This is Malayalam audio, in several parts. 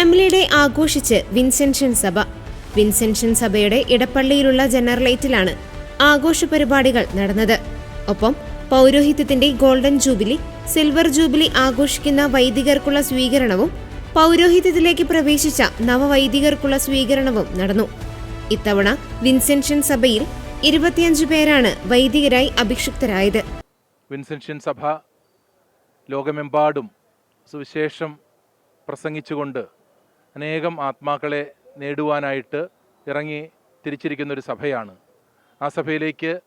ഫാമിലി ഡേ ആഘോഷിച്ച് വിൻസെൻഷൻ സഭ. വിൻസെൻഷൻ സഭയുടെ ഇടപ്പള്ളിയിലുള്ള ജനറലേറ്റിലാണ് ആഘോഷ പരിപാടികൾ നടന്നത്. ഒപ്പം പൗരോഹിത്യത്തിന്റെ ഗോൾഡൻ ജൂബിലി സിൽവർ ജൂബിലി ആഘോഷിക്കുന്ന വൈദികർക്കുള്ള സ്വീകരണവും പൗരോഹിത്യത്തിലേക്ക് പ്രവേശിച്ച നവവൈദികർക്കുള്ള സ്വീകരണവും നടന്നു. ഇത്തവണ വിൻസെൻഷൻ സഭയിൽ ഇരുപത്തിയഞ്ച് പേരാണ് വൈദികരായി അഭിഷിക്തരായത്. വിൻസെൻഷൻ സഭ ലോകമെമ്പാടും സുവിശേഷം പ്രസംഗിച്ചുകൊണ്ട് അനേകം ആത്മാക്കളെ നേടുവാനായിട്ട് ഇറങ്ങി തിരിച്ചിരിക്കുന്ന ഒരു സഭയാണ്. ആ സഭയിലേക്ക്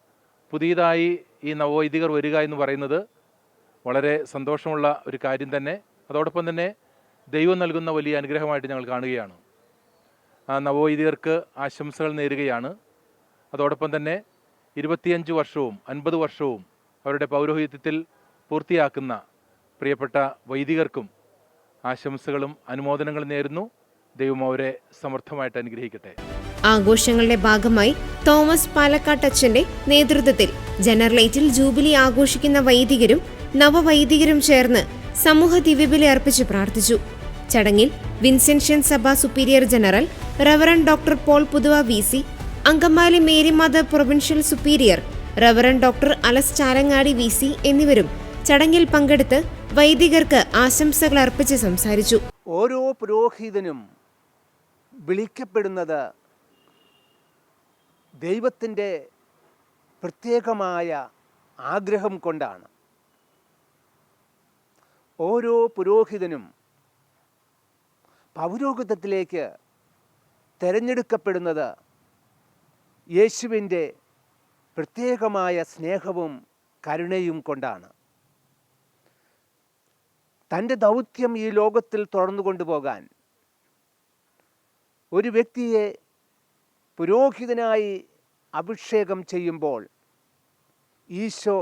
പുതിയതായി ഈ നവവൈദികർ വരിക എന്ന് പറയുന്നത് വളരെ സന്തോഷമുള്ള ഒരു കാര്യം തന്നെ. അതോടൊപ്പം തന്നെ ദൈവം നൽകുന്ന വലിയ അനുഗ്രഹമായിട്ട് ഞങ്ങൾ കാണുകയാണ്. ആ നവവൈദികർക്ക് ആശംസകൾ നേരുകയാണ്. അതോടൊപ്പം തന്നെ ഇരുപത്തിയഞ്ച് വർഷവും അൻപത് വർഷവും അവരുടെ പൗരോഹിത്യത്തിൽ പൂർത്തിയാക്കുന്ന പ്രിയപ്പെട്ട വൈദികർക്കും ആശംസകളും അനുമോദനങ്ങളും നേരുന്നു. ദൈവം അവരെ സമർത്ഥമായിട്ട് അനുഗ്രഹിക്കട്ടെ. ആഘോഷങ്ങളുടെ ഭാഗമായി തോമസ് പാലക്കാട്ടച്ചന്റെ നേതൃത്വത്തിൽ ജനറലേറ്റിൽ ജൂബിലി ആഘോഷിക്കുന്ന വൈദികരും നവവൈദികരും ചേർന്ന് സമൂഹ ദിവ്യബലി അർപ്പിച്ച് പ്രാർത്ഥിച്ചു. ചടങ്ങിൽ വിൻസെൻഷ്യൻ സഭ superior general reverend doctor Paul Puthuva V C Angamaly Marymatha provincial superior reverend doctor അലസ് Chalangadi V C എന്നിവരും ചടങ്ങിൽ പങ്കെടുത്ത് വൈദികർക്ക് ആശംസകൾ അർപ്പിച്ച് സംസാരിച്ചു. ഓരോ പുരോഹിതനും വിളിക്കപ്പെടുന്നത് ദൈവത്തിന്റെ പ്രത്യേകമായ ആഗ്രഹം കൊണ്ടാണ്. ഓരോ പുരോഹിതനും പൗരോഹിതത്തിലേക്ക് തിരഞ്ഞെടുക്കപ്പെടുന്നത് യേശുവിന്റെ പ്രത്യേകമായ സ്നേഹവും കരുണയും കൊണ്ടാണ്. തന്റെ ദൗത്യം ഈ ലോകത്തിൽ തുടർന്നു കൊണ്ടുപോകാൻ ഒരു വ്യക്തിയെ പുരോഹിതനായി അഭിഷേകം ചെയ്യുമ്പോൾ ഈശോ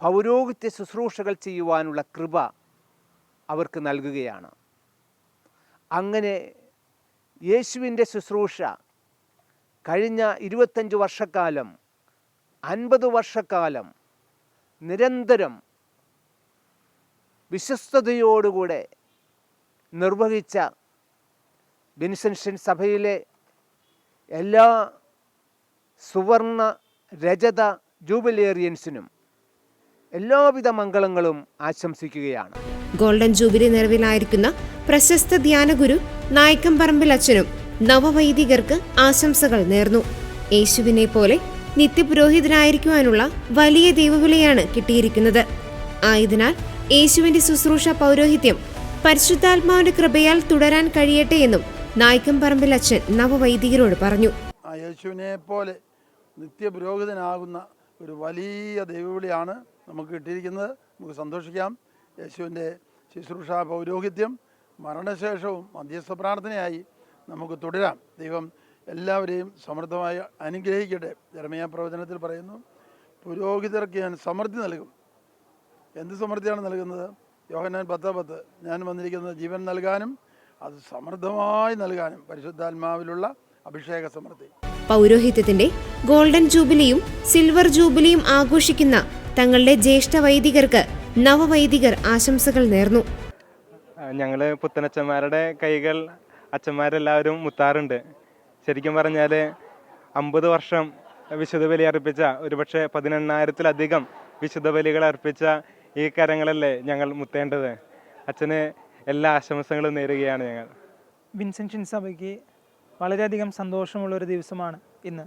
പൗരോഹിത്യ ശുശ്രൂഷകൾ ചെയ്യുവാനുള്ള കൃപ അവർക്ക് നൽകുകയാണ്. അങ്ങനെ യേശുവിന്റെ ശുശ്രൂഷ കഴിഞ്ഞ ഇരുപത്തഞ്ച് വർഷക്കാലം അൻപത് വർഷക്കാലം നിരന്തരം വിശ്വസ്തയോടുകൂടെ നിർവഹിച്ച വിൻസെൻഷൻ സഭയിലെ എല്ലാ സുവർണ രജത ജൂബിലേറിയൻസിനും എല്ലാവിധ മംഗളങ്ങളും ആശംസിക്കുകയാണ്. ഗോൾഡൻ ജൂബിലി നിറവിലായിരിക്കുന്ന പ്രശസ്ത ധ്യാനഗുരു നായക്കമ്പറമ്പിൽ അച്ഛനും നവവൈദികർക്ക് ആശംസകൾ നേർന്നു. യേശുവിനെ പോലെ നിത്യപുരോഹിതനായിരിക്കുവാനുള്ള വലിയ ദൈവവിളിയാണ് കിട്ടിയിരിക്കുന്നത്. ആയതിനാൽ യേശുവിന്റെ ശുശ്രൂഷ പൗരോഹിത്യം പരിശുദ്ധാത്മാവിന്റെ കൃപയാൽ തുടരാൻ കഴിയട്ടെ എന്നും നായ്ക്കമ്പറമ്പിൽ അച്ഛൻ നവവൈദികരോട് പറഞ്ഞു. യേശുവിനെ പോലെ നിത്യപുരോഹിതനാകുന്ന ഒരു വലിയ ദൈവവിളിയാണ് നമുക്ക് കിട്ടിയിരിക്കുന്നത്. നമുക്ക് സന്തോഷിക്കാം. യേശുവിന്റെ ശുശ്രൂഷ പൗരോഹിത്യം മരണശേഷവും മധ്യസ്ഥ പ്രാർത്ഥനയായി നമുക്ക് തുടരാം. ദൈവം എല്ലാവരെയും സമൃദ്ധമായി അനുഗ്രഹിക്കട്ടെ. ജർമ്മയ പ്രവചനത്തിൽ പറയുന്നു പുരോഹിതർക്ക് ഞാൻ സമൃദ്ധി നൽകും. എന്ത് സമൃദ്ധിയാണ് നൽകുന്നത്? യോഹനാൻ പത്ത് പത്ത് ഞാൻ വന്നിരിക്കുന്നത് ജീവൻ നൽകാനും അത് സമൃദ്ധമായി നൽകാനും പരിശുദ്ധാത്മാവിലുള്ള അഭിഷേക സമൃദ്ധി. പൗരോഹിത്യത്തിന്റെ ഗോൾഡൻ ജൂബിലിയും സിൽവർ ജൂബിലിയും ആഘോഷിക്കുന്ന തങ്ങളുടെ ജ്യേഷ്ഠ വൈദികർക്ക് നവവൈദികർ ആശംസകൾ നേർന്നു. ഞങ്ങൾ പുത്തനച്ചന്മാരുടെ കൈകൾ അച്ഛന്മാരെല്ലാവരും മുത്താറുണ്ട്. ശരിക്കും പറഞ്ഞാൽ അമ്പത് വർഷം വിശുദ്ധ ബലി അർപ്പിച്ച ഒരുപക്ഷെ പതിനെണ്ണായിരത്തിലധികം വിശുദ്ധ ബലികൾ അർപ്പിച്ച ഈ കരങ്ങളല്ലേ ഞങ്ങൾ മുത്തേണ്ടത്. അച്ഛന് എല്ലാ ആശംസകളും നേരുകയാണ് ഞങ്ങൾ. വിൻസെൻഷൻ സഭയ്ക്ക് വളരെയധികം സന്തോഷമുള്ള ഒരു ദിവസമാണ് ഇന്ന്.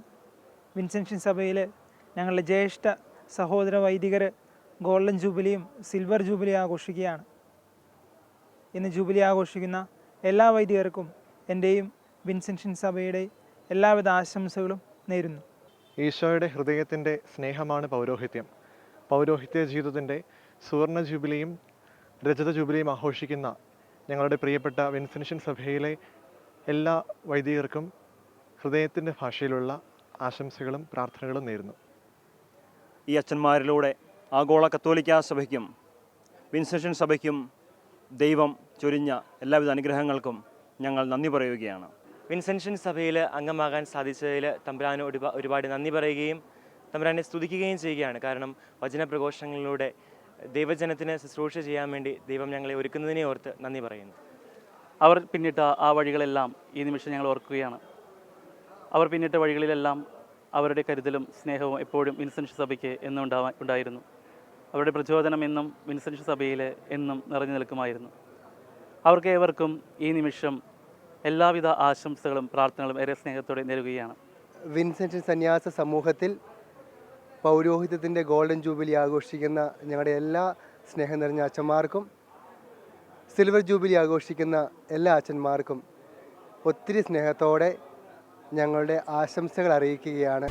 വിൻസെൻഷൻ സഭയിൽ ഞങ്ങളുടെ ജ്യേഷ്ഠ സഹോദര വൈദികർ ഗോൾഡൻ ജൂബിലിയും സിൽവർ ജൂബിലിയും ആഘോഷിക്കുകയാണ്. ഇന്ന് ജൂബിലി ആഘോഷിക്കുന്ന എല്ലാ വൈദികർക്കും എന്റെയും വിൻസെൻഷൻ സഭയുടെ എല്ലാവിധ ആശംസകളും നേരുന്നു. ഈശോയുടെ ഹൃദയത്തിന്റെ സ്നേഹമാണ് പൗരോഹിത്യം. പൗരോഹിത്യ ജീവിതത്തിന്റെ സുവർണ ജൂബിലിയും രജത ജൂബിലിയും ആഘോഷിക്കുന്ന ഞങ്ങളുടെ പ്രിയപ്പെട്ട വിൻസെൻഷൻ സഭയിലെ എല്ലാ വൈദികർക്കും ഹൃദയത്തിന്റെ ഭാഷയിലുള്ള ആശംസകളും പ്രാർത്ഥനകളും നേരുന്നു. ഈ അച്ഛന്മാരിലൂടെ ആഗോള കത്തോലിക്ക സഭയ്ക്കും വിൻസെൻഷൻ സഭയ്ക്കും ദൈവം ചൊരിഞ്ഞ എല്ലാവിധ അനുഗ്രഹങ്ങൾക്കും ഞങ്ങൾ നന്ദി പറയുകയാണ്. വിൻസെൻഷൻ സഭയിൽ അംഗമാകാൻ സാധിച്ചതിൽ തമ്പുരാന് ഒരുപാ ഒരുപാട് നന്ദി പറയുകയും തമ്പുരാനെ സ്തുതിക്കുകയും ചെയ്യുകയാണ്. കാരണം വചനപ്രഘോഷങ്ങളിലൂടെ ദൈവജനത്തിന് ശുശ്രൂഷ ചെയ്യാൻ വേണ്ടി ദൈവം ഞങ്ങളെ ഒരുക്കുന്നതിനെ ഓർത്ത് നന്ദി പറയുന്നു. അവർ പിന്നിട്ട ആ വഴികളെല്ലാം ഈ നിമിഷം ഞങ്ങൾ ഓർക്കുകയാണ്. അവർ പിന്നിട്ട വഴികളിലെല്ലാം അവരുടെ കരുതലും സ്നേഹവും എപ്പോഴും വിൻസെന്റ് സഭയ്ക്ക് എന്നും ഉണ്ടാവാ ഉണ്ടായിരുന്നു. അവരുടെ പ്രചോദനം എന്നും വിൻസെന്റ് സഭയിൽ എന്നും നിറഞ്ഞു നിൽക്കുമായിരുന്നു. അവർക്ക് ഏവർക്കും ഈ നിമിഷം എല്ലാവിധ ആശംസകളും പ്രാർത്ഥനകളും ഏറെ സ്നേഹത്തോടെ നേരുകയാണ്. വിൻസെന്റ് സന്യാസ സമൂഹത്തിൽ പൗരോഹിത്യത്തിന്റെ ഗോൾഡൻ ജൂബിലി ആഘോഷിക്കുന്ന ഞങ്ങളുടെ എല്ലാ സ്നേഹം നിറഞ്ഞ അച്ഛന്മാർക്കും സിൽവർ ജൂബിലി ആഘോഷിക്കുന്ന എല്ലാ അച്ഛന്മാർക്കും ഒത്തിരി സ്നേഹത്തോടെ ഞങ്ങളുടെ ആശംസകൾ അറിയിക്കുകയാണ്.